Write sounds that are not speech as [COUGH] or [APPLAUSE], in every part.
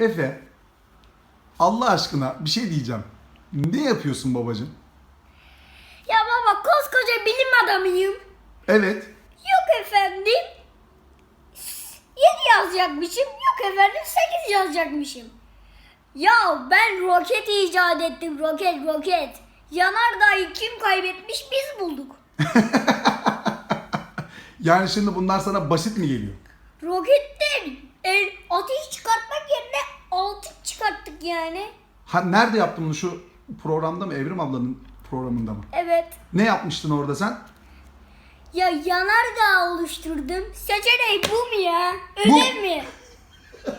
Efe, Allah aşkına bir şey diyeceğim. Ne yapıyorsun babacığım? Ya baba koskoca bilim adamıyım. Evet. Yok efendim. 7 yazacakmışım. Yok efendim 8 yazacakmışım. Ya ben roket icat ettim. Roket roket. Yanardağ'ı kim kaybetmiş biz bulduk. [LAUGHS] Yani şimdi bunlar sana basit mi geliyor? Roketten el ateş çıkartmak yerine altın çıkarttık yani. Ha nerede yaptın bunu şu programda mı? Evrim ablanın programında mı? Evet. Ne yapmıştın orada sen? Ya yanardağ oluşturdum. Seçenek bu mu ya? Bu. Ödev mi? [LAUGHS]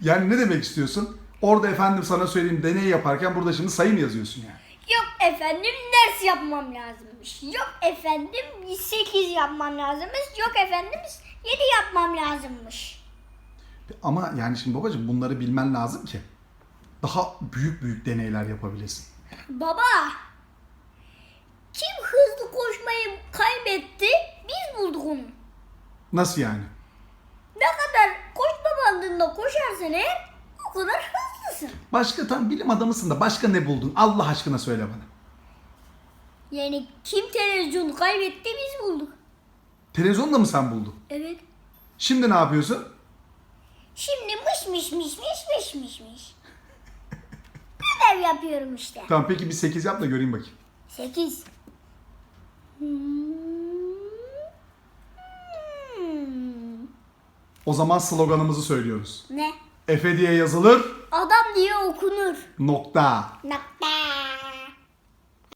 Yani ne demek istiyorsun? Orada efendim sana söyleyeyim deney yaparken burada şimdi sayı mı yazıyorsun yani? Yok efendim ders yapmam lazımmış. Yok efendim 8 yapmam lazımmış. Yok efendim 7 yapmam lazımmış. Ama yani şimdi babacığım bunları bilmen lazım ki daha büyük büyük deneyler yapabilesin. Baba kim hızlı koşmayı kaybetti? Biz bulduk onu. Nasıl yani? Ne kadar koşma bandında koşarsan eğer o kadar hızlısın. Başka tam bilim adamısın da başka ne buldun? Allah aşkına söyle bana. Yani kim televizyonu kaybetti biz bulduk. Televizyonu da mı sen buldun? Evet. Şimdi ne yapıyorsun? Şimdi mış mış mış mış mış mış mış. [LAUGHS] Ödev yapıyorum işte. Tamam peki bir 8 yap da göreyim bakayım. 8. O zaman sloganımızı söylüyoruz. Ne? Efe diye yazılır, Adam diye okunur. nokta. Nokta.